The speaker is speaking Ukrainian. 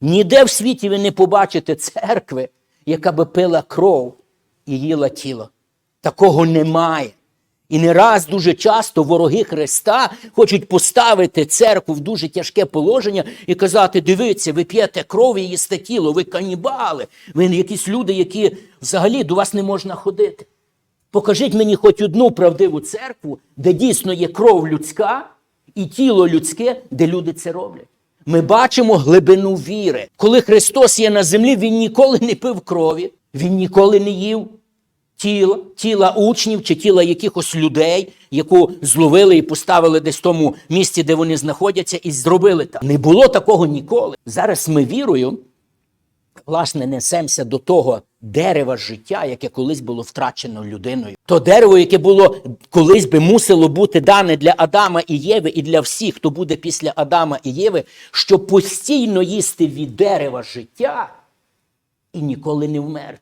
Ніде в світі ви не побачите церкви, яка би пила кров і їла тіло. Такого немає. І не раз дуже часто вороги Христа хочуть поставити церкву в дуже тяжке положення і казати: дивіться, ви п'єте кров і їсте тіло, ви канібали, ви якісь люди, які взагалі до вас не можна ходити. Покажіть мені хоч одну правдиву церкву, де дійсно є кров людська і тіло людське, де люди це роблять. Ми бачимо глибину віри. Коли Христос є на землі, Він ніколи не пив крові, Він ніколи не їв тіла, тіла учнів чи тіла якихось людей, яку зловили і поставили десь в тому місці, де вони знаходяться, і зробили так. Не було такого ніколи. Зараз ми вірою, власне, несемося до того дерева життя, яке колись було втрачено людиною. То дерево, яке було колись би мусило бути дане для Адама і Єви, і для всіх, хто буде після Адама і Єви, щоб постійно їсти від дерева життя і ніколи не вмерти.